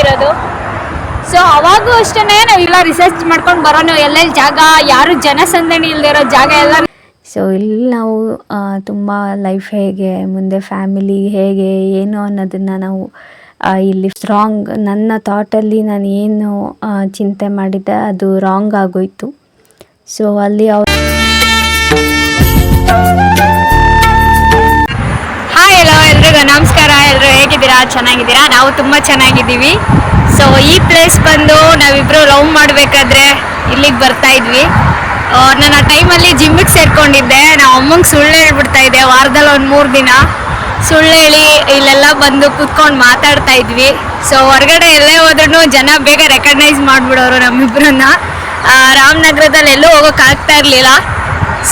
ಇರೋದು. ಸೊ ಅವಾಗೂ ಅಷ್ಟೇ ನಾವೆಲ್ಲ ರಿಸರ್ಚ್ ಮಾಡ್ಕೊಂಡು ಬರೋಣ ಎಲ್ಲೆಲ್ಲಿ ಜಾಗ ಯಾರು ಜನಸಂದಣಿ ಇಲ್ಲದೆ ಇರೋ ಜಾಗ ಎಲ್ಲ ಸೊ ಇಲ್ಲಿ ನಾವು ತುಂಬ ಲೈಫ್ ಹೇಗೆ ಮುಂದೆ ಫ್ಯಾಮಿಲಿ ಹೇಗೆ ಏನು ಅನ್ನೋದನ್ನು ನಾವು ಇಲ್ಲಿ ಸ್ಟ್ರಾಂಗ್ ನನ್ನ ಥಾಟಲ್ಲಿ ನಾನು ಏನು ಚಿಂತೆ ಮಾಡಿದ್ದೆ ಅದು ರಾಂಗ್ ಆಗೋಯ್ತು. ಸೊ ಅಲ್ಲಿ ಅವ್ರು ಹಾಯ್ ಎಲ್ಲೋ ಎಲ್ರಿಗೂ. ನಮಸ್ಕಾರ. ಎಲ್ಲರೂ ಹೇಗಿದ್ದೀರಾ? ಚೆನ್ನಾಗಿದ್ದೀರಾ? ನಾವು ತುಂಬ ಚೆನ್ನಾಗಿದ್ದೀವಿ. ಸೊ ಈ ಪ್ಲೇಸ್ ಬಂದು ನಾವಿಬ್ಬರು ಲವ್ ಮಾಡಬೇಕಾದ್ರೆ ಇಲ್ಲಿಗೆ ಬರ್ತಾ ಇದ್ವಿ. ನಾನು ಆ ಟೈಮಲ್ಲಿ ಜಿಮ್ಮಿಗೆ ಸೇರ್ಕೊಂಡಿದ್ದೆ. ನಾವು ಅಮ್ಮಂಗೆ ಸುಳ್ಳು ಹೇಳ್ಬಿಡ್ತಾ ಇದ್ದೆ ವಾರದಲ್ಲಿ ಒಂದು ಮೂರು ದಿನ. ಸುಳ್ಳು ಹೇಳಿ ಇಲ್ಲೆಲ್ಲ ಬಂದು ಕೂತ್ಕೊಂಡು ಮಾತಾಡ್ತಾ ಇದ್ವಿ. ಸೊ ಹೊರಗಡೆ ಎಲ್ಲೇ ಹೋದ್ರೂ ಜನ ಬೇಗ ರೆಕಗ್ನೈಸ್ ಮಾಡಿಬಿಡೋರು ನಮ್ಮಿಬ್ಬರನ್ನ ರಾಮನಗರದಲ್ಲಿ ಎಲ್ಲೂ ಹೋಗೋಕ್ಕಾಗ್ತಾ ಇರಲಿಲ್ಲ.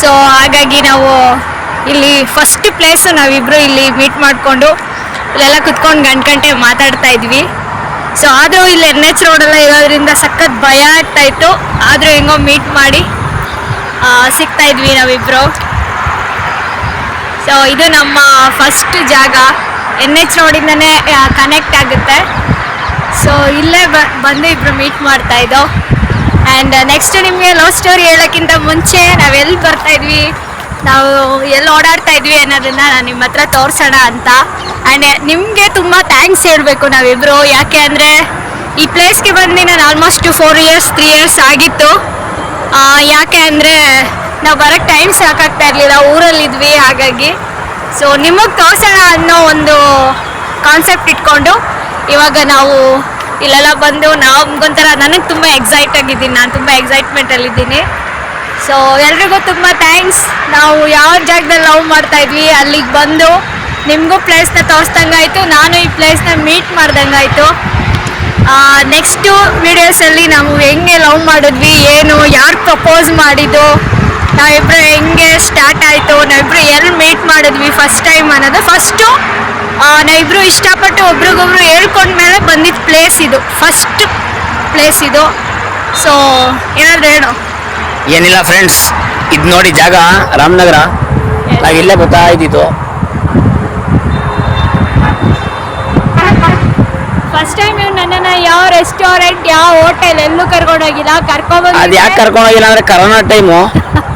ಸೊ ಹಾಗಾಗಿ ನಾವು ಇಲ್ಲಿ ಫಸ್ಟ್ ಪ್ಲೇಸು ನಾವಿಬ್ಬರು ಇಲ್ಲಿ ಮೀಟ್ ಮಾಡಿಕೊಂಡು ಇಲ್ಲೆಲ್ಲ ಕುತ್ಕೊಂಡು ಗಂಟು ಗಂಟೆ ಮಾತಾಡ್ತಾ ಇದ್ವಿ. ಸೊ ಆದರೂ ಇಲ್ಲಿ ಎನ್ ಎಚ್ ರೋಡೆಲ್ಲ ಇರೋದ್ರಿಂದ ಸಖತ್ ಭಯ ಆಗ್ತಾ ಇತ್ತು. ಆದರೂ ಹೆಂಗೋ ಮೀಟ್ ಮಾಡಿ ಸಿಗ್ತಾ ಇದ್ವಿ ನಾವಿಬ್ರು. ಸೊ ಇದು ನಮ್ಮ ಫಸ್ಟ್ ಜಾಗ. ಎನ್ ಎಚ್ ರೋಡಿಂದನೇ ಕನೆಕ್ಟ್ ಆಗುತ್ತೆ. ಸೊ ಇಲ್ಲೇ ಬಂದು ಇಬ್ರು ಮೀಟ್ ಮಾಡ್ತಾ ಇದ್ದೋ. ಆ್ಯಂಡ್ ನೆಕ್ಸ್ಟ್ ನಿಮಗೆ ಲವ್ ಸ್ಟೋರಿ ಹೇಳೋಕ್ಕಿಂತ ಮುಂಚೆ ನಾವು ಎಲ್ಲಿ ಬರ್ತಾ ಇದ್ವಿ? ನಾವು ಎಲ್ಲಿ ಓಡಾಡ್ತಾ ಇದ್ವಿ ಅನ್ನೋದನ್ನ ನಾನು ನಿಮ್ಮ ಹತ್ರ ತೋರಿಸೋಣ ಅಂತ. ಆ್ಯಂಡ್ ನಿಮಗೆ ತುಂಬ ಥ್ಯಾಂಕ್ಸ್ ಹೇಳಬೇಕು ನಾವಿಬ್ಬರು ಯಾಕೆ ಅಂದರೆ, ಈ ಪ್ಲೇಸ್ಗೆ ಬಂದು ನಾನು almost four years three years ಆಗಿತ್ತು. ಯಾಕೆ ಅಂದರೆ, ನಾವು ಬರೋಕ್ಕೆ ಟೈಮ್ ಸಾಕಾಗ್ತಾ ಇರಲಿಲ್ಲ. ಊರಲ್ಲಿದ್ವಿ ಹಾಗಾಗಿ. ಸೊ ನಿಮಗೆ ತೋರ್ಸೋಣ ಅನ್ನೋ ಒಂದು ಕಾನ್ಸೆಪ್ಟ್ ಇಟ್ಕೊಂಡು, ಇವಾಗ ನಾವು ಇಲ್ಲೆಲ್ಲ ಬಂದು, ನಮ್ಗೊಂಥರ ನನಗೆ ತುಂಬ ಎಕ್ಸೈಟ್ ಆಗಿದ್ದೀನಿ. ನಾನು ತುಂಬ ಎಕ್ಸೈಟ್ಮೆಂಟಲ್ಲಿದ್ದೀನಿ ಸೊ ಎಲ್ರಿಗೂ ತುಂಬ ಥ್ಯಾಂಕ್ಸ್ ನಾವು ಯಾವ ಜಾಗದಲ್ಲಿ ಲವ್ ಮಾಡ್ತಾ ಇದ್ವಿ, ಅಲ್ಲಿಗೆ ಬಂದು ನಿಮಗೂ ಪ್ಲೇಸ್ನ ತೋರಿಸ್ದಂಗಾಯ್ತು, ನಾನು ಈ ಪ್ಲೇಸ್ನ ಮೀಟ್ ಮಾಡ್ದಂಗಾಯ್ತು. ನೆಕ್ಸ್ಟು ವಿಡಿಯೋಸಲ್ಲಿ ನಾವು ಹೆಂಗೆ ಲವ್ ಮಾಡಿದ್ವಿ, ಏನು, ಯಾರು ಪ್ರಪೋಸ್ ಮಾಡಿದ್ದು, ನಾವಿಬ್ರು ಹೆಂಗೆ ಸ್ಟಾರ್ಟ್ ಆಯಿತು, ನಾವಿಬ್ರು ಎಲ್ಲಿ ಮೀಟ್ ಮಾಡಿದ್ವಿ ಫಸ್ಟ್ ಟೈಮ್ ಅನ್ನೋದು ಫಸ್ಟು ನಾವಿಬ್ರು ಇಷ್ಟಪಟ್ಟು ಒಬ್ರಿಗೊಬ್ರು ಹೇಳ್ಕೊಂಡ್ಮೇಲೆ ಬಂದಿದ್ದ ಪ್ಲೇಸ್ ಇದು ಫಸ್ಟ್ ಪ್ಲೇಸ್ ಇದು. ಸೊ ಏನಾದ್ರು ಹೇಳು. ಏನಿಲ್ಲ ಫ್ರೆಂಡ್ಸ್ ಇದು ನೋಡಿ ಜಾಗ, ರಾಮನಗರ. ನಾವು ಇಲ್ಲೇ ಬರ್ತಾ ಫಸ್ಟ್ ಟೈಮ್ ಇವ್ ನನ್ನನ್ನು ಯಾವ ರೆಸ್ಟೋರೆಂಟ್ ಯಾವ ಹೋಟೆಲ್ ಎಲ್ಲೂ ಕರ್ಕೊಂಡೋಗಿಲ್ಲ ಅದು ಕರ್ಕೊಂಡ್ಬಂದು ಯಾಕೆ ಕರ್ಕೊಂಡೋಗಿಲ್ಲ ಅಂದ್ರೆ ಕರೋನಾ ಟೈಮು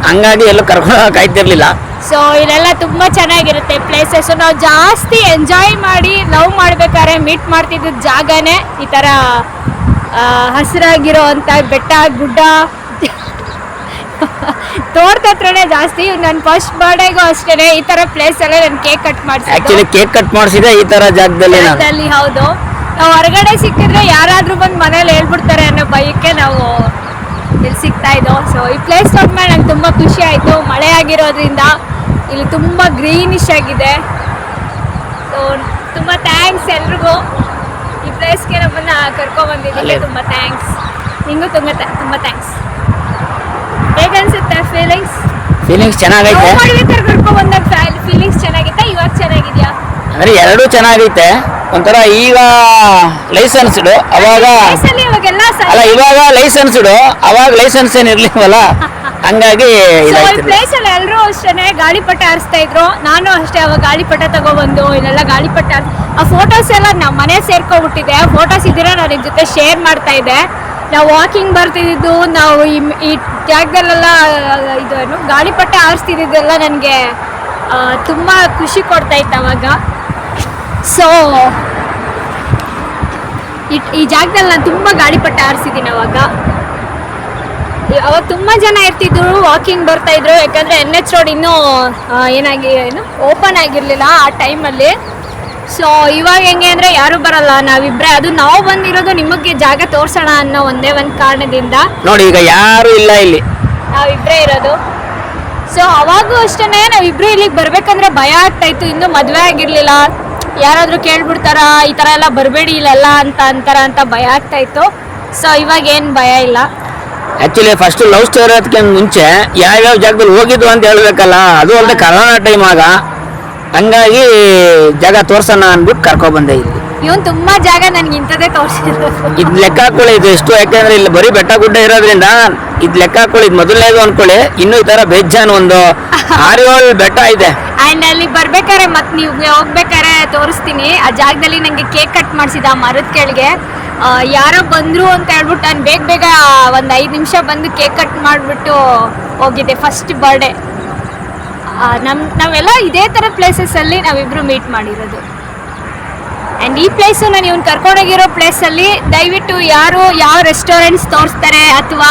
ಹಂಗಾಗಿ ಎಲ್ಲೂ ಕರ್ಕೊಂಡು ಆಯ್ತಿರ್ಲಿಲ್ಲ. ಸೊ ಇಲ್ಲೆಲ್ಲ ತುಂಬ ಚೆನ್ನಾಗಿರುತ್ತೆ ಪ್ಲೇಸಸ್ ನಾವು ಜಾಸ್ತಿ ಎಂಜಾಯ್ ಮಾಡಿ ಲವ್ ಮಾಡ್ಬೇಕಾದ್ರೆ ಮೀಟ್ ಮಾಡ್ತಿದ್ದ ಜಾಗನೇ ಈ ಥರ ಹಸಿರಾಗಿರೋ ಅಂಥ ಬೆಟ್ಟ ಗುಡ್ಡ. ತೋಟದ ಹತ್ರನೇ ಜಾಸ್ತಿ. ನನ್ನ ಫಸ್ಟ್ ಬರ್ಡೇಗೂ ಅಷ್ಟೇನೆ. ಈ ಥರ ಪ್ಲೇಸಲ್ಲೇ ನಾನು ಕೇಕ್ ಕಟ್ ಆಕ್ಚುಲಿ ಮಾಡಿಸಿದ್ದು ಕೇಕ್ ಕಟ್ ಮಾಡಿಸಿದೆ ಈ ತರ ಜಾಗದಲ್ಲಿ ನಾನು. ಜಾಗದಲ್ಲಿ ಹೌದು. ನಾವು ಹೊರಗಡೆ ಸಿಕ್ಕಿದ್ರೆ ಯಾರಾದ್ರೂ ಬಂದು ಮನೇಲಿ ಹೇಳ್ಬಿಡ್ತಾರೆ ಅನ್ನೋ ಭಯಕ್ಕೆ ನಾವು ಇಲ್ಲಿ ಸಿಗ್ತಾ ಇದ್ದೋ ಸೊ ಈ ಪ್ಲೇಸ್ ನೋಡ್ಮೇಲೆ ನಂಗೆ ತುಂಬ ಖುಷಿ ಆಯಿತು. ಮಳೆ ಆಗಿರೋದ್ರಿಂದ ಇಲ್ಲಿ ತುಂಬ ಗ್ರೀನಿಶ್ ಆಗಿದೆ. ಸೊ ತುಂಬ ಥ್ಯಾಂಕ್ಸ್ ಎಲ್ರಿಗೂ. ಈ ಪ್ಲೇಸ್ಗೆ ನಮ್ಮನ್ನ ಕರ್ಕೊಂಡ್ಬಂದಿದ್ದಕ್ಕೆ ಅಲ್ಲೇ. ತುಂಬ ಥ್ಯಾಂಕ್ಸ್ ನಿಂಗೂ ತುಂಬ ತುಂಬ ಥ್ಯಾಂಕ್ಸ್ ಹೇಗನ್ಸುತ್ತೆ ಫೀಲಿಂಗ್ಸ್ ಫೀಲಿಂಗ್ಸ್ ಚೆನ್ನಾಗೈತೆ. ಕರ್ಕೊಂಡ್ಬಂದಾಗ ಫೀಲಿಂಗ್ಸ್ ಚೆನ್ನಾಗಿತ್ತಾ? ಇವಾಗ ಚೆನ್ನಾಗಿದ್ಯಾ? ಅಂದ್ರೆ ಎರಡೂ ಚೆನ್ನಾಗೈತೆ. ಒಂಥರ ಈಗ ಲೈಸೆನ್ಸ್ಡು ಅವಾಗ ಅಲ್ಲ ಇವಾಗ ಲೈಸೆನ್ಸ್ಡು ಅವಾಗ ಲೈಸೆನ್ಸ್ ಏನು ಇರ್ಲಿಲ್ವಲ್ಲ ಹಂಗಾಗಿ ಪ್ಲೇಸ್ ಅಲ್ಲಿ ಎಲ್ಲರೂ ಅಷ್ಟೇ ಗಾಳಿಪಟ ಹಾರಿಸ್ತಾ ಇದ್ರು. ನಾನು ಅಷ್ಟೇ ಅವಾಗ ಗಾಳಿಪಟ ತಗೊಬಂದು ಇಲ್ಲೆಲ್ಲ ಗಾಳಿಪಟ ಆ ಫೋಟೋಸ್ ಎಲ್ಲ ನಮ್ಮ ಮನೆ ಸೇರ್ಕೊಬಿಟ್ಟಿದೆ ಆ ಫೋಟೋಸ್ ಇದ್ದೀರಾ ನಾನು ನಿಮ್ ಜೊತೆ ಶೇರ್ ಮಾಡ್ತಾ ಇದ್ದೆ. ನಾವು ವಾಕಿಂಗ್ ಬರ್ತಿದ್ದು ನಾವು ಈ ಜಾಗದಲ್ಲೆಲ್ಲ ಇದು ಏನು ಗಾಳಿಪಟ ಆರಿಸ್ತಿದ್ದೆಲ್ಲ ನನಗೆ ತುಂಬ ಖುಷಿ ಕೊಡ್ತಾ ಇತ್ತು ಅವಾಗ. ಸೊ ಈ ಜಾಗದಲ್ಲಿ ನಾನು ತುಂಬ ಗಾಳಿಪಟ ಆರಿಸಿದ್ದೀನಿ ಅವಾಗ. ಅವಾಗ ತುಂಬ ಜನ ಇರ್ತಿದ್ರು ವಾಕಿಂಗ್ ಬರ್ತಾ ಇದ್ರು ಯಾಕಂದ್ರೆ ಎನ್ ಎಚ್ ರೋಡ್ ಇನ್ನೂ ಏನಾಗಿ ಏನು ಓಪನ್ ಆಗಿರಲಿಲ್ಲ ಆ ಟೈಮಲ್ಲಿ ಸೊ ಇವಾಗ ಹೆಂಗೆ ಅಂದರೆ ಯಾರು ಬರಲ್ಲ ನಾವಿಬ್ರೆ. ಅದು ನಾವು ಬಂದಿರೋದು ನಿಮಗೆ ಜಾಗ ತೋರ್ಸೋಣ ಅನ್ನೋ ಒಂದೇ ಒಂದು ಕಾರಣದಿಂದ. ನೋಡಿ ಈಗ ಯಾರು ಇಲ್ಲ ಇಲ್ಲಿ. ನಾವಿಬ್ಬರೇ ಇರೋದು. ಸೊ ಅವಾಗೂ ಅಷ್ಟೇ ನಾವಿಬ್ರು ಇಲ್ಲಿಗೆ ಬರ್ಬೇಕಂದ್ರೆ ಭಯ ಆಗ್ತಾ ಇತ್ತು. ಇನ್ನೂ ಮದುವೆ ಆಗಿರ್ಲಿಲ್ಲ. ಯಾರಾದರೂ ಕೇಳ್ಬಿಡ್ತಾರ ಈ ಥರ ಎಲ್ಲ ಬರಬೇಡಿ ಇಲ್ಲೆಲ್ಲ ಅಂತ ಅಂತಾರ ಅಂತ ಭಯ ಆಗ್ತಾ ಇತ್ತು. ಸೊ ಇವಾಗ ಏನು ಭಯ ಇಲ್ಲ. ಆಕ್ಚುಲಿ ಫಸ್ಟ್ ಲವ್ ಸ್ಟೋರಿ ಅದಕ್ಕೆ ಮುಂಚೆ ಯಾವ್ಯಾವ ಜಾಗದಲ್ಲಿ ಹೋಗಿದ್ವು ಅಂತ ಹೇಳ್ಬೇಕಲ್ಲ ಅದು ಅಲ್ಲದೆ ಕರೋನಾ ಟೈಮ್ ಆಗ ಹಂಗಾಗಿ ಜಾಗ ತೋರ್ಸೋಣ ಅಂದ್ಬಿಟ್ಟು ಕರ್ಕೊ ಬಂದೆ ಇಲ್ಲಿ. ಇವನ್ ತುಂಬಾ ಜಾಗ ನನ್ಗೆ ಇಂಥದ್ದೇ ತೋರಿಸಿದ್ರು ಇದ್ ಲೆಕ್ಕ ಹಾಕೊಳ್ಳಿ ಇದು ಎಷ್ಟು ಯಾಕೆಂದ್ರೆ ಇಲ್ಲಿ ಬರೀ ಬೆಟ್ಟ ಗುಡ್ಡ ಇರೋದ್ರಿಂದ ಇದ್ ಲೆಕ್ಕ ಹಾಕೊಳ್ಳಿ ಇದು ಮೊದಲನೇದು ಅನ್ಕೊಳ್ಳಿ ಇನ್ನು ಈ ತರ ಬೇಜಾನ್ ಒಂದು ಆರು ಏಳು ಬೆಟ್ಟ ಇದೆ. ಅಂಡ್ ಅಲ್ಲಿ ಬರ್ಬೇಕಾರೆ ಮತ್ ನೀವು ಹೋಗ್ಬೇಕಾರೆ ತೋರಿಸ್ತೀನಿ. ಆ ಜಾಗದಲ್ಲಿ ನನಗೆ ಕೇಕ್ ಕಟ್ ಮಾಡಿಸಿದ ಮರದ ಕೆಳಗೆ. ಯಾರೋ ಬಂದರು ಅಂತ ಹೇಳ್ಬಿಟ್ಟು ನಾನು ಬೇಗ ಬೇಗ ಒಂದು ಐದು ನಿಮಿಷ ಬಂದು ಕೇಕ್ ಕಟ್ ಮಾಡಿಬಿಟ್ಟು ಹೋಗಿದ್ದೆ ಫಸ್ಟ್ ಬರ್ಡೇ ನಮ್ಮ ನಾವೆಲ್ಲ ಇದೇ ಥರ ಪ್ಲೇಸಸ್ಸಲ್ಲಿ ನಾವಿಬ್ಬರು ಮೀಟ್ ಮಾಡಿರೋದು. ಆ್ಯಂಡ್ ಈ ಪ್ಲೇಸು ನಾನು ಇವ್ನು ಕರ್ಕೊಂಡೋಗಿರೋ ಪ್ಲೇಸಲ್ಲಿ ದಯವಿಟ್ಟು ಯಾರು, ಯಾವ ರೆಸ್ಟೋರೆಂಟ್ಸ್ ತೋರಿಸ್ತಾರೆ ಅಥವಾ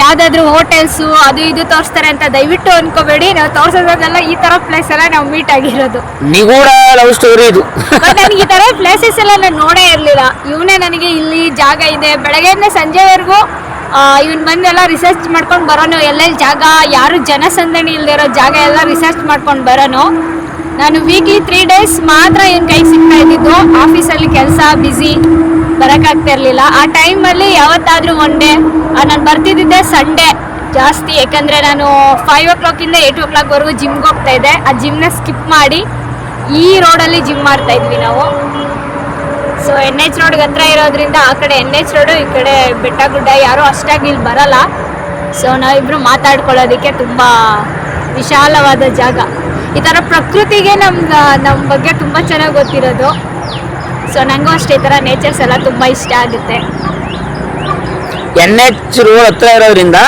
ಯಾವುದಾದ್ರೂ ಹೋಟೆಲ್ಸು ಅದು ಇದು ತೋರಿಸ್ತಾರೆ ಅಂತ ದಯವಿಟ್ಟು ಅನ್ಕೋಬೇಡಿ. ನಾವು ತೋರಿಸೋದಲ್ಲ ಈ ತರ ಪ್ಲೇಸ್ ಎಲ್ಲ ನಾವು ಮೀಟ್ ಆಗಿರೋದು. ನಿಗೂಢ ಲವ್ ಸ್ಟೋರಿ ಇದು. ನನಗೆ ಈ ತರ ಪ್ಲೇಸಸ್ ಎಲ್ಲ ನಾನು ನೋಡೇ ಇರಲಿಲ್ಲ. ಇವನೇ ನನಗೆ ಇಲ್ಲಿ ಜಾಗ ಇದೆ. ಬೆಳಗ್ಗೆಯಿಂದ ಸಂಜೆವರೆಗೂ ಇವನ್ ಬಂದೆಲ್ಲ ರಿಸರ್ಚ್ ಮಾಡ್ಕೊಂಡು ಬರೋನು. ಎಲ್ಲೆಲ್ಲಿ ಜಾಗ ಯಾರು ಜನಸಂದಣಿ ಇಲ್ದಿರೋ ಜಾಗ ಎಲ್ಲ ರಿಸರ್ಚ್ ಮಾಡ್ಕೊಂಡು ಬರೋನು. ನಾನು ವೀಕ್ಲಿ ತ್ರೀ ಡೇಸ್ ಮಾತ್ರ ಇವನ್ ಕೈ ಸಿಗ್ತಾ ಇದ್ದಿದ್ದು. ಆಫೀಸಲ್ಲಿ ಕೆಲಸ ಬ್ಯುಸಿ ಬರೋಕ್ಕಾಗ್ತಾ ಇರಲಿಲ್ಲ ಆ ಟೈಮಲ್ಲಿ ಯಾವತ್ತಾದರೂ ಒನ್ ಡೇ ನಾನು ಬರ್ತಿದ್ದಿದ್ದೆ ಸಂಡೇ ಜಾಸ್ತಿ. ಯಾಕಂದರೆ ನಾನು ಫೈವ್ ಓ ಕ್ಲಾಕಿಂದ ಏಯ್ಟ್ ಓ ಕ್ಲಾಕ್ವರೆಗೂ ಜಿಮ್ಗೆ ಹೋಗ್ತಾ ಇದ್ದೆ. ಆ ಜಿಮ್ನ ಸ್ಕಿಪ್ ಮಾಡಿ ಈ ರೋಡಲ್ಲಿ ಜಿಮ್ ಮಾಡ್ತಾ ಇದ್ವಿ ನಾವು. ಸೊ ಎನ್ ಎಚ್ ರೋಡ್ಗೆ ಹತ್ರ ಇರೋದ್ರಿಂದ ಆ ಕಡೆ ಎನ್ ಎಚ್ ರೋಡು ಈ ಕಡೆ ಬೆಟ್ಟ ಗುಡ್ಡ ಯಾರೂ ಅಷ್ಟಾಗಿ ಇಲ್ಲಿ ಬರಲ್ಲ. ಸೊ ನಾವಿಬ್ರು ಮಾತಾಡ್ಕೊಳ್ಳೋದಕ್ಕೆ ತುಂಬ ವಿಶಾಲವಾದ ಜಾಗ. ಈ ಥರ ಪ್ರಕೃತಿಗೆ ನಮ್ಮ ನಮ್ಮ ಬಗ್ಗೆ ತುಂಬ ಚೆನ್ನಾಗಿ ಗೊತ್ತಿರೋದು. ಸೊ ನನಗೂ ಅಷ್ಟೇ ಈ ಥರ ನೇಚರ್ಸ್ ಎಲ್ಲ ತುಂಬ ಇಷ್ಟ ಆಗುತ್ತೆ. ಎನ್ ಎಚ್ ರೋಡ್ ಹತ್ರ ಇರೋದ್ರಿಂದ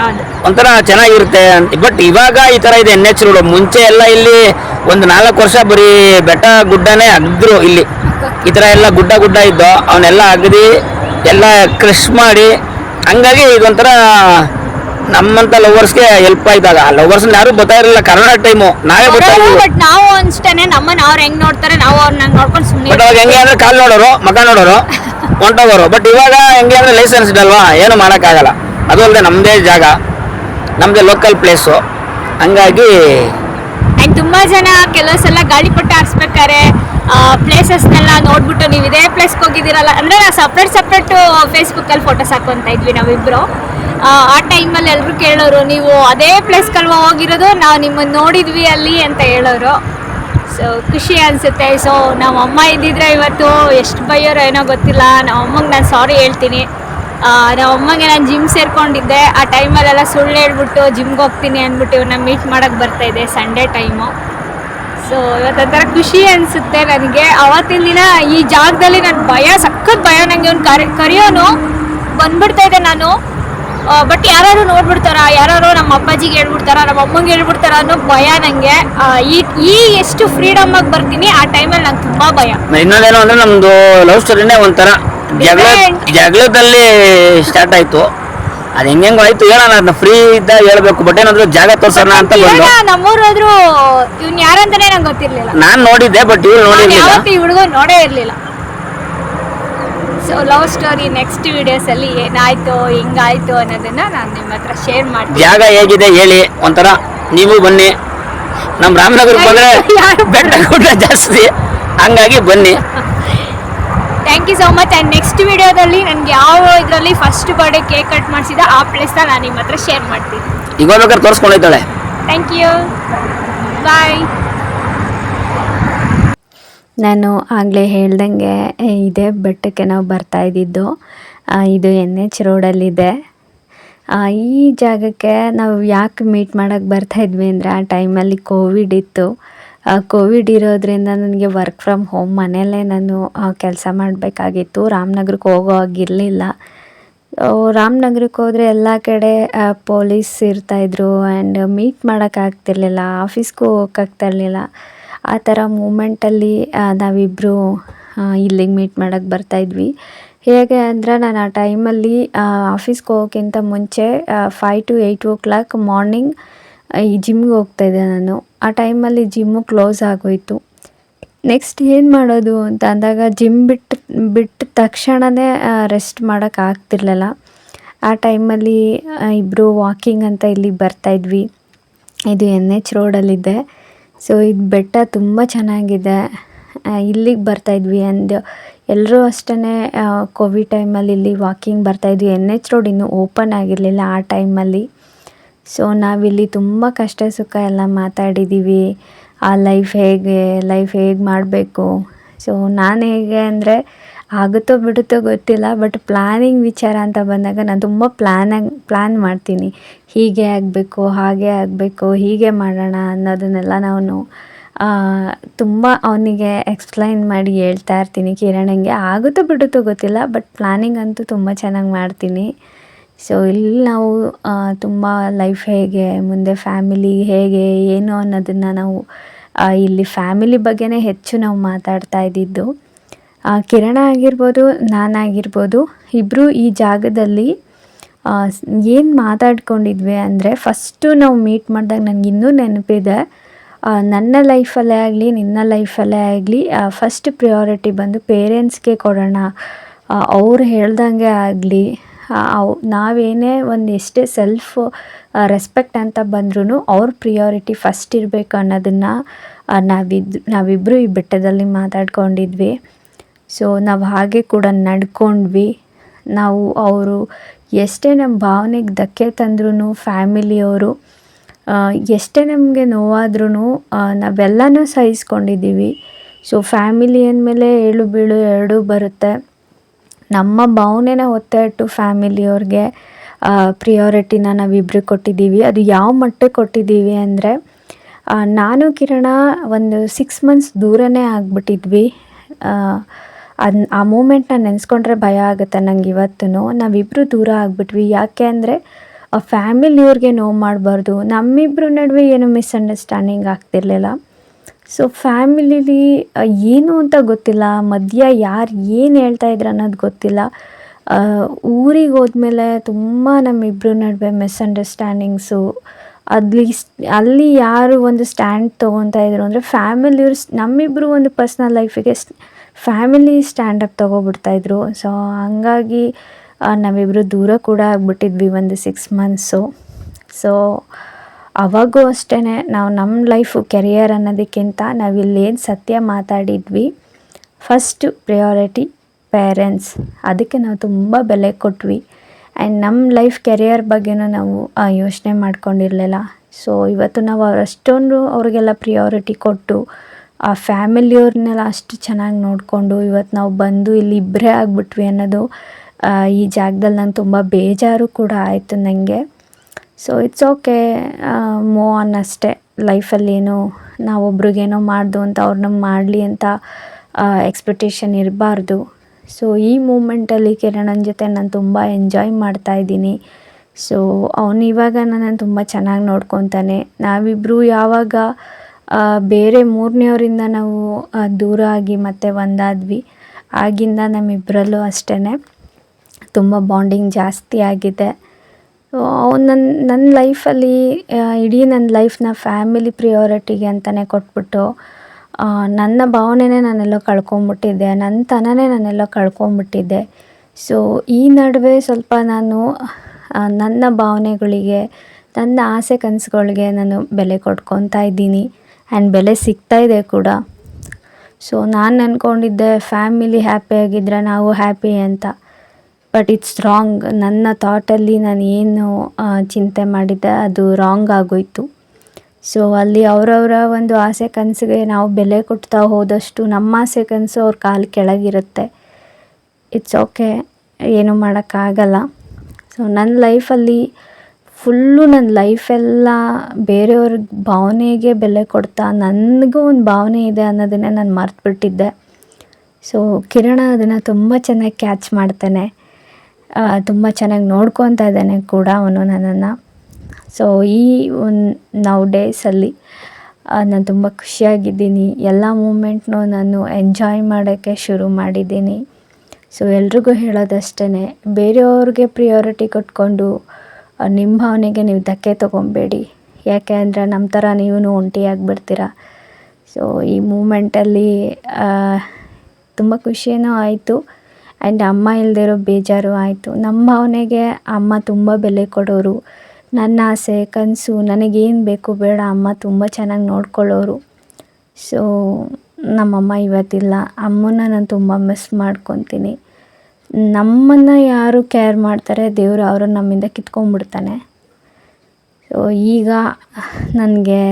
ಹೌದು. ಒಂಥರ ಚೆನ್ನಾಗಿರುತ್ತೆ. ಬಟ್ ಇವಾಗ ಈ ತರ ಇದೆ ಎನ್ ಎಚ್ ರೋಡ್ ಮುಂಚೆ ಎಲ್ಲ ಇಲ್ಲಿ ಒಂದು ನಾಲ್ಕು ವರ್ಷ ಬರೀ ಬೆಟ್ಟ ಗುಡ್ಡನೇ ಅಗ್ದ್ರು ಇಲ್ಲಿ. ಈ ಥರ ಎಲ್ಲ ಗುಡ್ಡ ಗುಡ್ಡ ಇದ್ದು ಅವನ್ನೆಲ್ಲ ಅಗದಿ ಎಲ್ಲ ಕ್ರಶ್ ಮಾಡಿ ಹಂಗಾಗಿ ಇದೊಂಥರ ನಮ್ಮಂತ ಲವರ್ಸ್ಗೆ ಹೆಲ್ಪ್ ಆಯ್ತಾಗ. ಲವರ್ಸ್ ಯಾರು ಬರ್ತಾ ಇರಲಿಲ್ಲ. ಕರೋನಾ ಟೈಮು ನಾವೇ ಬರ್ತಾ ಬಟ್ ನಾವು ಅನ್ಸ್ತೇನೆ ನಮ್ಮನ್ನ ಅವ್ರು ಹೆಂಗ್ ನೋಡ್ತಾರೆ ನಾವು ಅವ್ರನ್ನ ನೋಡ್ಕೊಂಡು ಬಟ್ ಅವಾಗ ಹೆಂಗೆ ಸುಮ್ಮನೆ ಅಂದ್ರೆ ಕಾಲ್ ನೋಡೋರು ಮಗ ನೋಡೋರು ಹೊಂಟೋಗೋರು. ಬಟ್ ಇವಾಗ ಹೆಂಗೆ ಅಂದ್ರೆ ಲೈಸೆನ್ಸ್ ಇಡಲ್ವಾ ಏನು ಮಾಡೋಕ್ಕಾಗಲ್ಲ. ಅದು ಅಲ್ಲದೆ ನಮ್ಮದೇ ಜಾಗ ನಮ್ಮದೇ ಲೋಕಲ್ ಪ್ಲೇಸು ಹಂಗಾಗಿ ಆ್ಯಂಡ್ ತುಂಬಾ ಜನ ಕೆಲವು ಸಲ ಗಾಳಿಪಟ ಹಾರಿಸ್ಬೇಕಾರೆ ಪ್ಲೇಸಸ್ನೆಲ್ಲ ನೋಡ್ಬಿಟ್ಟು ನೀವು ಇದೇ ಪ್ಲೇಸ್ಗೆ ಹೋಗಿದ್ದೀರಲ್ಲ. ಅಂದ್ರೆ ನಾವು ಸಪ್ರೇಟ್ ಸಪ್ರೇಟು ಫೇಸ್ಬುಕ್ಕಲ್ಲಿ ಫೋಟೋಸ್ ಹಾಕುವಂತ ಇದ್ವಿ ನಾವಿಬ್ರು. ಆ, ಟೈಮಲ್ಲಿ ಎಲ್ಲರೂ ಕೇಳೋರು ನೀವು ಅದೇ ಪ್ಲೇಸ್ಗಲ್ವ ಹೋಗಿರೋದು? ನಾವು ನಿಮ್ಮನ್ನು ನೋಡಿದ್ವಿ ಅಲ್ಲಿ ಅಂತ ಹೇಳೋರು. ಸೊ ಖುಷಿ ಅನಿಸುತ್ತೆ. ಸೊ ನಮ್ಮ ಅಮ್ಮ ಇದ್ದಿದ್ರೆ ಇವತ್ತು ಎಷ್ಟು ಬೈಯೋರೋ ಏನೋ ಗೊತ್ತಿಲ್ಲ. ನಮ್ಮ ಅಮ್ಮಂಗೆ ನಾನು ಸಾರಿ ಹೇಳ್ತೀನಿ. ನಮ್ಮ ಅಮ್ಮಂಗೆ ನಾನು ಜಿಮ್ ಸೇರ್ಕೊಂಡಿದ್ದೆ. ಆ ಟೈಮಲ್ಲೆಲ್ಲ ಸುಳ್ಳು ಹೇಳ್ಬಿಟ್ಟು ಜಿಮ್ಗೆ ಹೋಗ್ತೀನಿ ಅಂದ್ಬಿಟ್ಟು ನಾನು ಮೀಟ್ ಮಾಡೋಕ್ಕೆ ಬರ್ತಾ ಇದೆ ಸಂಡೇ ಟೈಮು ಸೊ ಇವತ್ತೊಂಥರ ಖುಷಿ ಅನಿಸುತ್ತೆ ನನಗೆ. ಅವತ್ತಿನ ದಿನ ಈ ಜಾಗದಲ್ಲಿ ನನ್ನ ಭಯ ಸಖತ್ ಭಯ. ನನಗೆ ಅವ್ನು ಕರಿ ಕರೆಯೋನು ಬಂದ್ಬಿಡ್ತಾ ಇದ್ದೆ ನಾನು. ಬಟ್ ಯಾರು ನೋಡ್ಬಿಡ್ತಾರ? ಯಾರು ನಮ್ಮ ಅಪ್ಪಾಜಿಗೆ ಹೇಳ್ಬಿಡ್ತಾರ? ನಮ್ಮ ಅಮ್ಮಂಗೆ ಹೇಳ್ಬಿಡ್ತಾರ ಅನ್ನೋ ಭಯ ನಂಗೆ. ಈ ಈ ಎಷ್ಟು ಫ್ರೀಡಮ್ ಆಗಿ ಬರ್ತೀನಿ ಆ ಟೈಮಲ್ಲಿ ನಂಗೆ ತುಂಬಾ ಭಯ. ಇನ್ನೊಂದೇನು ಅಂದ್ರೆ ನಮ್ದು ಲವ್ ಸ್ಟೋರಿನೇ ಒಂಥರ. ಜಗಳ. ಜಗಳದಲ್ಲಿ ಸ್ಟಾರ್ಟ್ ಆಯ್ತು. ಅದು ಹೆಂಗೆಂಗೋ ಆಯ್ತು ಹೇಳೋಣ ಅದನ್ನ ಫ್ರೀ ಇದ್ದ ಹೇಳ್ಬೇಕು ಬಟ್ ಏನಂದ್ರೆ ಜಾಗ ತೋರ್ಸೋಣ ಅಂತ ಬಂದು ನಮ್ಮೂರ್ ಹೋದ್ರು ಇವ್ನ್ ಯಾರಂತಾನೆ ನಂಗೆ ಗೊತ್ತಿರ್ಲಿಲ್ಲ. ನಾನ್ ನೋಡಿದ್ದೆ ಬಟ್ ಇವ್ರು ನೋಡಿರ್ಲಿಲ್ಲ. ಹುಡುಗ ನೋಡೇ ಇರಲಿಲ್ಲ. ಸೊ ಲವ್ ಸ್ಟೋರಿ ನೆಕ್ಸ್ಟ್ ವಿಡಿಯೋಸಲ್ಲಿ ಏನಾಯ್ತು ಹಿಂಗಾಯ್ತು ಅನ್ನೋದನ್ನ ನಾನು ನಿಮ್ಮ ಹತ್ರ ಶೇರ್ ಮಾಡ್ತೀನಿ. ಜಾಗ ಹೇಗಿದೆ ಹೇಳಿ ಒಂಥರ ನೀವು ಬನ್ನಿ. ನಮ್ಮ ರಾಮನಗರ ಬಂದ್ರೆ ಬೆಟ್ಟ ಗುಡ್ಡ ಜಾಸ್ತಿ. ಹಂಗಾಗಿ ಬನ್ನಿ. Thank you so much and next ವಿಡಿಯೋದಲ್ಲಿ ನನಗೆ ಯಾವ ಇದರಲ್ಲಿ ಫಸ್ಟ್ ಬರ್ಡೇ ಕೇಕ್ ಕಟ್ ಮಾಡಿಸಿದ ಆ ಪ್ಲೇಸ್ನ ನಾನು ನಿಮ್ಮ ಹತ್ರ ಶೇರ್ ಮಾಡ್ತೀನಿ. ಈಗ ಬೇಕಾದ್ರೆ ತೋರಿಸ್ಕೊಂಡಿದ್ದಾಳೆ. ಥ್ಯಾಂಕ್ ಯು ಬಾಯ್ ನಾನು ಆಗಲೇ ಹೇಳ್ದಂಗೆ ಇದೆ, ಬೆಟ್ಟಕ್ಕೆ ನಾವು ಬರ್ತಾ ಇದ್ದಿದ್ದು. ಇದು ಎನ್ ಎಚ್ ರೋಡಲ್ಲಿದೆ. ಈ ಜಾಗಕ್ಕೆ ನಾವು ಯಾಕೆ ಮೀಟ್ ಮಾಡೋಕ್ಕೆ ಬರ್ತಾ ಇದ್ವಿ ಅಂದರೆ, ಆ ಟೈಮಲ್ಲಿ ಕೋವಿಡ್ ಇತ್ತು. ಕೋವಿಡ್ ಇರೋದ್ರಿಂದ ನನಗೆ ವರ್ಕ್ ಫ್ರಮ್ ಹೋಮ್ ಮನೆಯಲ್ಲೇ ನಾನು ಕೆಲಸ ಮಾಡಬೇಕಾಗಿತ್ತು. ರಾಮನಗರಕ್ಕೆ ಹೋಗೋ ಆಗಿರಲಿಲ್ಲ ರಾಮನಗರಕ್ಕೆ ಹೋದರೆ ಎಲ್ಲ ಕಡೆ ಪೊಲೀಸ್ ಇರ್ತಾಯಿದ್ರು ಆ್ಯಂಡ್ ಮೀಟ್ ಮಾಡೋಕ್ಕಾಗ್ತಿರ್ಲಿಲ್ಲ ಆಫೀಸ್ಗೂ ಹೋಗೋಕ್ಕಾಗ್ತಾ ಇರಲಿಲ್ಲ ಆ ಥರ ಮೂಮೆಂಟಲ್ಲಿ ನಾವಿಬ್ಬರು ಇಲ್ಲಿಗೆ ಮೀಟ್ ಮಾಡೋಕ್ಕೆ ಬರ್ತಾಯಿದ್ವಿ ಹೇಗೆ ಅಂದರೆ ನಾನು ಆ ಟೈಮಲ್ಲಿ ಆಫೀಸ್ಗೆ ಹೋಗೋಕ್ಕಿಂತ ಮುಂಚೆ five to eight o'clock morning ಈ ಜಿಮ್ಗೆ ಹೋಗ್ತಾಯಿದ್ದೆ ನಾನು. ಆ ಟೈಮಲ್ಲಿ ಜಿಮ್ಮು ಕ್ಲೋಸ್ ಆಗೋಯಿತು. ನೆಕ್ಸ್ಟ್ ಏನು ಮಾಡೋದು ಅಂತ ಅಂದಾಗ ಜಿಮ್ ಬಿಟ್ಟು, ಬಿಟ್ಟ ತಕ್ಷಣವೇ ರೆಸ್ಟ್ ಮಾಡೋಕ್ಕೆ ಆಗ್ತಿರ್ಲಿಲ್ಲ. ಆ ಟೈಮಲ್ಲಿ ಇಬ್ಬರು ವಾಕಿಂಗ್ ಅಂತ ಇಲ್ಲಿಗೆ ಬರ್ತಾಯಿದ್ವಿ ಇದು ಎನ್ ಎಚ್ ರೋಡಲ್ಲಿದೆ ಸೊ ಇದು ಬೆಟ್ಟ ತುಂಬ ಚೆನ್ನಾಗಿದೆ. ಇಲ್ಲಿಗೆ ಬರ್ತಾಯಿದ್ವಿ ಅಂದು ಎಲ್ಲರೂ ಅಷ್ಟೇ ಕೋವಿಡ್ ಟೈಮಲ್ಲಿ ಇಲ್ಲಿ ವಾಕಿಂಗ್ ಬರ್ತಾಯಿದ್ವಿ ಎನ್ ಎಚ್ ರೋಡ್ ಇನ್ನೂ ಓಪನ್ ಆಗಿರಲಿಲ್ಲ ಆ ಟೈಮಲ್ಲಿ ಸೊ ನಾವಿಲ್ಲಿ ತುಂಬ ಕಷ್ಟ ಸುಖ ಎಲ್ಲ ಮಾತಾಡಿದ್ದೀವಿ ಆ ಲೈಫ್ ಹೇಗೆ ಲೈಫ್ ಹೇಗೆ ಮಾಡಬೇಕು? ಸೊ ನಾನು ಹೇಗೆ ಅಂದರೆ ಆಗುತ್ತೋ ಬಿಡುತ್ತೋ ಗೊತ್ತಿಲ್ಲ ಬಟ್ ಪ್ಲ್ಯಾನಿಂಗ್ ವಿಚಾರ ಅಂತ ಬಂದಾಗ ನಾನು ತುಂಬ ಪ್ಲ್ಯಾನಾಗಿ ಪ್ಲ್ಯಾನ್ ಮಾಡ್ತೀನಿ. ಹೀಗೆ ಆಗಬೇಕು, ಹಾಗೆ ಆಗಬೇಕು, ಹೀಗೆ ಮಾಡೋಣ ಅನ್ನೋದನ್ನೆಲ್ಲ ನಾನು ತುಂಬ ಅವನಿಗೆ ಎಕ್ಸ್ಪ್ಲೈನ್ ಮಾಡಿ ಹೇಳ್ತಾ ಇರ್ತೀನಿ. ಕಿರಣಂಗೆ ಆಗುತ್ತೋ ಬಿಡುತ್ತೋ ಗೊತ್ತಿಲ್ಲ ಬಟ್ ಪ್ಲ್ಯಾನಿಂಗ್ ಅಂತೂ ತುಂಬ ಚೆನ್ನಾಗಿ ಮಾಡ್ತೀನಿ. ಸೊ ಇಲ್ಲಿ ನಾವು ತುಂಬ ಲೈಫ್ ಹೇಗೆ, ಮುಂದೆ ಫ್ಯಾಮಿಲಿ ಹೇಗೆ, ಏನು ಅನ್ನೋದನ್ನು ನಾವು ಇಲ್ಲಿ ಫ್ಯಾಮಿಲಿ ಬಗ್ಗೆನೇ ಹೆಚ್ಚು ನಾವು ಮಾತಾಡ್ತಾ ಇದ್ದಿದ್ದು. ಕಿರಣ ಆಗಿರ್ಬೋದು ನಾನಾಗಿರ್ಬೋದು ಇಬ್ಬರು ಈ ಜಾಗದಲ್ಲಿ ಏನು ಮಾತಾಡ್ಕೊಂಡಿದ್ವಿ ಅಂದರೆ ಫಸ್ಟು ನಾವು ಮೀಟ್ ಮಾಡಿದಾಗ ನನಗೆ ಇನ್ನೂ ನೆನಪಿದೆ. ನನ್ನ ಲೈಫಲ್ಲೇ ಆಗಲಿ, ನಿನ್ನ ಲೈಫಲ್ಲೇ ಆಗಲಿ ಫಸ್ಟ್ ಪ್ರಿಯಾರಿಟಿ ಬಂದು ಪೇರೆಂಟ್ಸ್ಗೆ ಕೊಡೋಣ. ಅವ್ರು ಹೇಳ್ದಂಗೆ ಆಗಲಿ ಅವು, ನಾವೇನೇ ಒಂದು ಎಷ್ಟೇ ಸೆಲ್ಫ್ ರೆಸ್ಪೆಕ್ಟ್ ಅಂತ ಬಂದ್ರೂ ಅವ್ರ ಪ್ರಿಯಾರಿಟಿ ಫಸ್ಟ್ ಇರಬೇಕು ಅನ್ನೋದನ್ನು ನಾವಿದ್ ನಾವಿಬ್ಬರು ಈ ಬೆಟ್ಟದಲ್ಲಿ ಮಾತಾಡ್ಕೊಂಡಿದ್ವಿ. ಸೊ ನಾವು ಹಾಗೆ ಕೂಡ ನಡ್ಕೊಂಡ್ವಿ. ನಾವು ಅವರು ಎಷ್ಟೇ ನಮ್ಮ ಭಾವನೆಗೆ ಧಕ್ಕೆ ತಂದ್ರೂ ಫ್ಯಾಮಿಲಿಯವರು ಎಷ್ಟೇ ನಮಗೆ ನೋವಾದ್ರೂ ನಾವೆಲ್ಲನೂ ಸಹಿಸ್ಕೊಂಡಿದ್ದೀವಿ ಸೊ ಫ್ಯಾಮಿಲಿ ಅಂದಮೇಲೆ ಏಳು ಬೀಳು ಎರಡೂ ಬರುತ್ತೆ. ನಮ್ಮ ಭಾವನೆನ ಒತ್ತೆ ಇಟ್ಟು ಫ್ಯಾಮಿಲಿಯವ್ರಿಗೆ ಪ್ರಿಯಾರಿಟಿನ ನಾವಿಬ್ಬರು ಕೊಟ್ಟಿದ್ದೀವಿ ಅದು ಯಾವ ಮಟ್ಟಕ್ಕೆ ಕೊಟ್ಟಿದ್ದೀವಿ ಅಂದರೆ ನಾನು ಕಿರಣ ಒಂದು ಸಿಕ್ಸ್ ಮಂತ್ಸ್ ದೂರನೇ ಆಗಿಬಿಟ್ಟಿದ್ವಿ. ಅದ್ ಆ ಮೂಮೆಂಟ್ನ ನೆನೆಸ್ಕೊಂಡ್ರೆ ಭಯ ಆಗುತ್ತೆ ನಂಗೆ ಇವತ್ತೂ ನಾವಿಬ್ಬರು ದೂರ ಆಗಿಬಿಟ್ವಿ. ಯಾಕೆ ಅಂದರೆ, ಆ ಫ್ಯಾಮಿಲಿಯವ್ರಿಗೆ ನೋವು ಮಾಡಬಾರ್ದು. ನಮ್ಮಿಬ್ಬರ ನಡುವೆ ಏನು ಮಿಸ್ಅಂಡರ್ಸ್ಟ್ಯಾಂಡಿಂಗ್ ಆಗ್ತಿರ್ಲಿಲ್ಲ. ಸೊ ಫ್ಯಾಮಿಲಿಲಿ ಏನು ಅಂತ ಗೊತ್ತಿಲ್ಲ. ಮಧ್ಯ ಯಾರು ಏನು ಹೇಳ್ತಾ ಇದ್ರು ಅನ್ನೋದು ಗೊತ್ತಿಲ್ಲ. ಊರಿಗೆ ಹೋದ್ಮೇಲೆ ತುಂಬ ನಮ್ಮಿಬ್ಬರ ನಡುವೆ ಮಿಸ್ಅಂಡರ್ಸ್ಟ್ಯಾಂಡಿಂಗ್ಸು ಅಲ್ಲಿ ಅಲ್ಲಿ ಯಾರು ಒಂದು ಸ್ಟ್ಯಾಂಡ್ ತೊಗೊತಾ ಇದ್ರು ಅಂದರೆ ಫ್ಯಾಮಿಲಿಯವ್ರು ನಮ್ಮಿಬ್ಬರು ಒಂದು ಪರ್ಸ್ನಲ್ ಲೈಫಿಗೆ ಫ್ಯಾಮಿಲಿ ಸ್ಟ್ಯಾಂಡಪ್ ತೊಗೊಬಿಡ್ತಾಯಿದ್ರು ಸೊ ಹಂಗಾಗಿ ನಾವಿಬ್ಬರು ದೂರ ಕೂಡ ಆಗಿಬಿಟ್ಟಿದ್ವಿ ಒಂದು ಸಿಕ್ಸ್ ಮಂತ್ಸು ಸೊ ಅವಾಗೂ ಅಷ್ಟೇ ನಾವು ನಮ್ಮ ಲೈಫು ಕೆರಿಯರ್ ಅನ್ನೋದಕ್ಕಿಂತ ನಾವಿಲ್ಲೇನು ಸತ್ಯ ಮಾತಾಡಿದ್ವಿ. ಫಸ್ಟು ಪ್ರಿಯಾರಿಟಿ ಪೇರೆಂಟ್ಸ್ ಅದಕ್ಕೆ ನಾವು ತುಂಬ ಬೆಲೆ ಕೊಟ್ವಿ. ಆ್ಯಂಡ್ ನಮ್ಮ ಲೈಫ್ ಕೆರಿಯರ್ ಬಗ್ಗೆನೂ ನಾವು ಯೋಚನೆ ಮಾಡ್ಕೊಂಡಿರಲಿಲ್ಲ. ಸೊ ಇವತ್ತು ನಾವು ಅಷ್ಟೊಂದು ಅವ್ರಿಗೆಲ್ಲ ಪ್ರಿಯಾರಿಟಿ ಕೊಟ್ಟು ಆ ಫ್ಯಾಮಿಲಿಯವ್ರನ್ನೆಲ್ಲ ಅಷ್ಟು ಚೆನ್ನಾಗಿ ನೋಡಿಕೊಂಡು ಇವತ್ತು ನಾವು ಬಂದು ಇಲ್ಲಿ ಇಬ್ಬರೇ ಆಗಿಬಿಟ್ವಿ ಅನ್ನೋದು ಈ ಜಾಗದಲ್ಲಿ ನಂಗೆ ತುಂಬ ಬೇಜಾರು ಕೂಡ ಆಯಿತು ನನಗೆ so it's okay move on ಅಷ್ಟೇ ಲೈಫಲ್ಲಿ ಏನು ನಾವೊಬ್ರಿಗೇನೋ ಮಾಡ್ದು ಅಂತ ಅವ್ರು ನಮ್ಗೆ ಮಾಡಲಿ ಅಂತ ಎಕ್ಸ್ಪೆಕ್ಟೇಷನ್ ಇರಬಾರ್ದು. ಸೊ ಈ ಮೂಮೆಂಟಲ್ಲಿ ಕಿರಣನ ಜೊತೆ ನಾನು ತುಂಬ ಎಂಜಾಯ್ ಮಾಡ್ತಾ ಇದ್ದೀನಿ. ಸೊ ಅವನು ಇವಾಗ ನನ್ನನ್ನು ತುಂಬ ಚೆನ್ನಾಗಿ ನೋಡ್ಕೊತಾನೆ. ನಾವಿಬ್ಬರು ಯಾವಾಗ ಬೇರೆ ಮೂರನೆಯವರಿಂದ ನಾವು ದೂರ ಆಗಿ ಮತ್ತೆ ಒಂದಾದ್ವಿ. ಆಗಿಂದ ನಮ್ಮಿಬ್ಬರಲ್ಲೂ ಅಷ್ಟೇ ತುಂಬ ಬಾಂಡಿಂಗ್ ಜಾಸ್ತಿ ಆಗಿದೆ. ಅವ್ನು ನನ್ನ ನನ್ನ ಲೈಫಲ್ಲಿ ಇಡೀ ನನ್ನ ಲೈಫ್ನ ಫ್ಯಾಮಿಲಿ ಪ್ರಿಯಾರಿಟಿಗೆ ಅಂತಲೇ ಕೊಟ್ಬಿಟ್ಟು ನನ್ನ ಭಾವನೆನೇ ನಾನೆಲ್ಲೋ ಕಳ್ಕೊಂಬಿಟ್ಟಿದ್ದೆ. ನನ್ನ ತನನೇ ನಾನೆಲ್ಲೋ ಕಳ್ಕೊಂಬಿಟ್ಟಿದ್ದೆ. ಸೊ ಈ ನಡುವೆ ಸ್ವಲ್ಪ ನಾನು ನನ್ನ ಭಾವನೆಗಳಿಗೆ, ನನ್ನ ಆಸೆ ಕನಸುಗಳಿಗೆ ನಾನು ಬೆಲೆ ಕೊಟ್ಕೊತಾ ಇದ್ದೀನಿ. ಆ್ಯಂಡ್ ಬೆಲೆ ಸಿಗ್ತಾ ಇದೆ ಕೂಡ. ಸೊ ನಾನು ಅಂದ್ಕೊಂಡಿದ್ದೆ ಫ್ಯಾಮಿಲಿ ಹ್ಯಾಪಿಯಾಗಿದ್ದರೆ ನಾವು ಹ್ಯಾಪಿ ಅಂತ. ಬಟ್ ಇಟ್ಸ್ ರಾಂಗ್ ನನ್ನ ಥಾಟಲ್ಲಿ ನಾನು ಏನು ಚಿಂತೆ ಮಾಡಿದ್ದೆ, ಅದು ರಾಂಗ್ ಆಗೋಯ್ತು. ಸೊ ಅಲ್ಲಿ ಅವರವರ ಒಂದು ಆಸೆ ಕನಸಿಗೆ ನಾವು ಬೆಲೆ ಕೊಡ್ತಾ ಹೋದಷ್ಟು ನಮ್ಮ ಆಸೆ ಕನಸು ಅವ್ರ ಕಾಲು ಕೆಳಗಿರುತ್ತೆ. ಇಟ್ಸ್ ಓಕೆ ಏನೂ ಮಾಡೋಕ್ಕಾಗಲ್ಲ. ಸೊ ನನ್ನ ಲೈಫಲ್ಲಿ ಫುಲ್ಲು ನನ್ನ ಲೈಫೆಲ್ಲ ಬೇರೆಯವ್ರ ಭಾವನೆಗೆ ಬೆಲೆ ಕೊಡ್ತಾ ನನಗೂ ಒಂದು ಭಾವನೆ ಇದೆ ಅನ್ನೋದನ್ನೇ ನಾನು ಮರ್ತುಬಿಟ್ಟಿದ್ದೆ. ಸೊ ಕಿರಣ ಅದನ್ನು ತುಂಬ ಚೆನ್ನಾಗಿ ಕ್ಯಾಚ್ ಮಾಡ್ತಾನೆ. ತುಂಬ ಚೆನ್ನಾಗಿ ನೋಡ್ಕೊತಾ ಇದ್ದಾನೆ ಕೂಡ ಅವನು ನನ್ನನ್ನು. ಸೊ ಈ ಒಂದು ನಾವು ಡೇಸಲ್ಲಿ ನಾನು ತುಂಬ ಖುಷಿಯಾಗಿದ್ದೀನಿ. ಎಲ್ಲ ಮೂಮೆಂಟ್ನೂ ನಾನು ಎಂಜಾಯ್ ಮಾಡೋಕ್ಕೆ ಶುರು ಮಾಡಿದ್ದೀನಿ. ಸೊ ಎಲ್ರಿಗೂ ಹೇಳೋದಷ್ಟೇ ಬೇರೆಯವ್ರಿಗೆ ಪ್ರಿಯಾರಿಟಿ ಕೊಟ್ಕೊಂಡು ನಿಮ್ಮ ಭಾವನೆಗೆ ನೀವು ಧಕ್ಕೆ ತೊಗೊಬೇಡಿ. ಯಾಕೆ ಅಂದರೆ ನಮ್ಮ ಥರ ನೀವು ಒಂಟಿಯಾಗ್ಬಿಡ್ತೀರ ಸೊ ಈ ಮೂಮೆಂಟಲ್ಲಿ ತುಂಬ ಖುಷಿಯೂ ಆಯಿತು. ಆ್ಯಂಡ್ ಅಮ್ಮ ಇರೋ ಬೇಜಾರು ಆಯಿತು. ನಮ್ಮ ಭಾವನೆಗೆ ಅಮ್ಮ ತುಂಬ ಬೆಲೆ ಕೊಡೋರು. ನನ್ನ ಆಸೆ, ಕನಸು, ನನಗೇನು ಬೇಕು ಬೇಡ ಅಮ್ಮ ತುಂಬ ಚೆನ್ನಾಗಿ ನೋಡ್ಕೊಳ್ಳೋರು. ಸೊ ನಮ್ಮಮ್ಮ ಇವತ್ತಿಲ್ಲ. ಅಮ್ಮನ ನಾನು ತುಂಬ ಮಿಸ್ ಮಾಡ್ಕೊತೀನಿ. ನಮ್ಮನ್ನು ಯಾರು ಕೇರ್ ಮಾಡ್ತಾರೆ ದೇವರು ಅವರು ನಮ್ಮಿಂದ ಕಿತ್ಕೊಂಡ್ಬಿಡ್ತಾನೆ. ಸೊ ಈಗ ನನಗೆ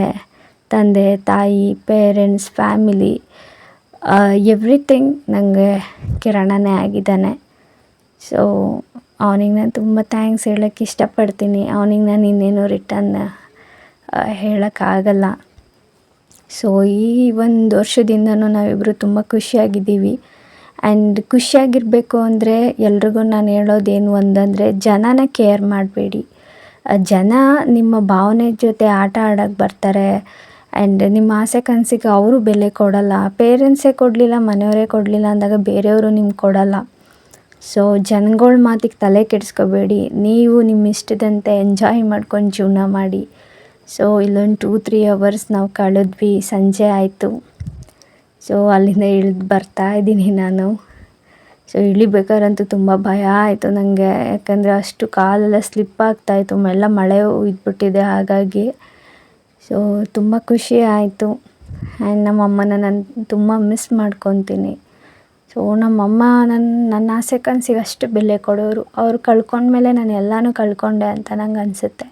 ತಂದೆ, ತಾಯಿ ಪೇರೆಂಟ್ಸ್ ಫ್ಯಾಮಿಲಿ ಎವ್ರಿಥಿಂಗ್ ನನಗೆ ಕಿರಣನೇ ಆಗಿದ್ದಾನೆ. ಸೊ ಅವನಿಗೆ ನಾನು ತುಂಬ ಥ್ಯಾಂಕ್ಸ್ ಹೇಳೋಕ್ಕೆ ಇಷ್ಟಪಡ್ತೀನಿ. ಅವನಿಗೆ ನಾನು ಇನ್ನೇನು ರಿಟರ್ನ್ ಹೇಳೋಕ್ಕಾಗಲ್ಲ. ಸೊ ಈ ಒಂದು ವರ್ಷದಿಂದನೂ ನಾವಿಬ್ಬರು ತುಂಬ ಖುಷಿಯಾಗಿದ್ದೀವಿ. ಆ್ಯಂಡ್ ಖುಷಿಯಾಗಿರಬೇಕು ಅಂದರೆ ಎಲ್ರಿಗೂ ನಾನು ಹೇಳೋದೇನು ಒಂದಂದರೆ ಜನನ ಕೇರ್ ಮಾಡಬೇಡಿ. ಜನ ನಿಮ್ಮ ಭಾವನೆ ಜೊತೆ ಆಟ ಆಡೋಕ್ಕೆ ಬರ್ತಾರೆ. ಆ್ಯಂಡ್ ನಿಮ್ಮ ಆಸೆ ಕನಸಿಗೆ ಅವರು ಬೆಲೆ ಕೊಡಲ್ಲ. ಪೇರೆಂಟ್ಸೇ ಕೊಡಲಿಲ್ಲ, ಮನೆಯವರೇ ಕೊಡಲಿಲ್ಲ ಅಂದಾಗ ಬೇರೆಯವರು ನಿಮ್ಗೆ ಕೊಡಲ್ಲ. ಸೊ ಜನಗಳ ಮಾತಿಗೆ ತಲೆ ಕೆಡಿಸ್ಕೋಬೇಡಿ. ನೀವು ನಿಮ್ಮ ಇಷ್ಟದಂತೆ ಎಂಜಾಯ್ ಮಾಡ್ಕೊಂಡು ಜೀವನ ಮಾಡಿ. ಸೊ ಇಲ್ಲೊಂದು ಟೂ ತ್ರೀ ಅವರ್ಸ್ ನಾವು ಕಳೆದ್ವಿ. ಸಂಜೆ ಆಯಿತು. ಸೊ ಅಲ್ಲಿಂದ ಇಳಿದು ಬರ್ತಾ ಇದ್ದೀನಿ ನಾನು. ಸೊ ಇಳಿಬೇಕಾದ್ರಂತೂ ತುಂಬ ಭಯ ಆಯಿತು ನನಗೆ ಯಾಕಂದರೆ ಅಷ್ಟು ಕಾಲೆಲ್ಲ ಸ್ಲಿಪ್ ಆಗ್ತಾಯಿತ್ತು ಎಲ್ಲ ಮಳೆ ಇದ್ಬಿಟ್ಟಿದೆ ಹಾಗಾಗಿ. ಸೊ ತುಂಬ ಖುಷಿ ಆಯಿತು. ಆ್ಯಂಡ್ ನಮ್ಮ ಅಮ್ಮನ ನಾನು ತುಂಬ ಮಿಸ್ ಮಾಡ್ಕೊತೀನಿ. ಸೊ ನಮ್ಮಮ್ಮ ನನ್ನ ನನ್ನ ಆಸೆ ಕನಸಿಗೆ ಅಷ್ಟು ಬೆಲೆ ಕೊಡೋರು. ಅವ್ರು ಕಳ್ಕೊಂಡ್ಮೇಲೆ ನಾನು ಎಲ್ಲನೂ ಕಳ್ಕೊಂಡೆ ಅಂತ ನಂಗೆ ಅನಿಸುತ್ತೆ.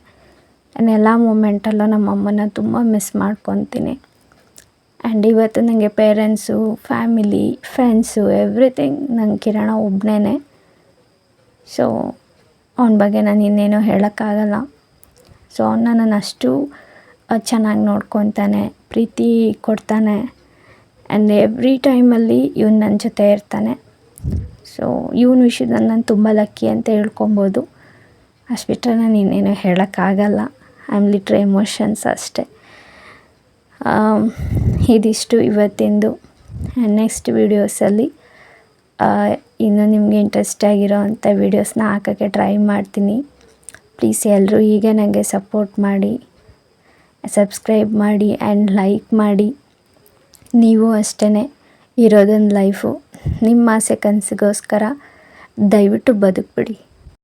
ನಾನು ಎಲ್ಲ ಮೂಮೆಂಟಲ್ಲೂ ನಮ್ಮ ಅಮ್ಮನ ತುಂಬ ಮಿಸ್ ಮಾಡ್ಕೊತೀನಿ. ಆ್ಯಂಡ್ ಇವತ್ತು ನನಗೆ ಪೇರೆಂಟ್ಸು ಫ್ಯಾಮಿಲಿ ಫ್ರೆಂಡ್ಸು ಎವ್ರಿಥಿಂಗ್ ನಂಗೆ ಕಿರಣ ಒಬ್ಬನೇ ಸೊ ಅವನ ಬಗ್ಗೆ ನಾನು ಇನ್ನೇನು ಹೇಳೋಕ್ಕಾಗಲ್ಲ. ಸೊ ಅವನ್ನ ನಾನು ಅಷ್ಟು ಚೆನ್ನಾಗಿ ನೋಡ್ಕೊತಾನೆ, ಪ್ರೀತಿ ಕೊಡ್ತಾನೆ. ಆ್ಯಂಡ್ ಎವ್ರಿ ಟೈಮಲ್ಲಿ ಇವನು ನನ್ನ ಜೊತೆ ಇರ್ತಾನೆ. ಸೊ ಇವನ ವಿಷಯದಲ್ಲಿ ನಾನು ತುಂಬ ಲಕ್ಕಿ ಅಂತ ಹೇಳ್ಕೊಬೋದು. ಅಷ್ಟು ಬಿಟ್ಟರೆ ನಾನು ಇನ್ನೇನು ಹೇಳೋಕ್ಕಾಗಲ್ಲ. ಐ ಆಮ್ ಲಿಟ್ರ್ ಎಮೋಷನ್ಸ್ ಅಷ್ಟೇ. ಇದಿಷ್ಟು ಇವತ್ತಿಂದು. ನೆಕ್ಸ್ಟ್ ವೀಡಿಯೋಸಲ್ಲಿ ಇನ್ನು ನಿಮಗೆ ಇಂಟ್ರೆಸ್ಟ್ ಆಗಿರೋ ಅಂಥ ವೀಡಿಯೋಸ್ನ ಹಾಕೋಕ್ಕೆ ಟ್ರೈ ಮಾಡ್ತೀನಿ. ಪ್ಲೀಸ್ ಎಲ್ಲರೂ ಈಗ ನನಗೆ ಸಪೋರ್ಟ್ ಮಾಡಿ ಸಬ್ಸ್ಕ್ರೈಬ್ ಮಾಡಿ ಆ್ಯಂಡ್ ಲೈಕ್ ಮಾಡಿ. ನೀವು ಅಷ್ಟೇ ಇರೋದೊಂದು ಲೈಫು ನಿಮ್ಮ ಆಸೆ ಕನಸಿಗೋಸ್ಕರ ದಯವಿಟ್ಟು ಬದುಕ್ಬಿಡಿ.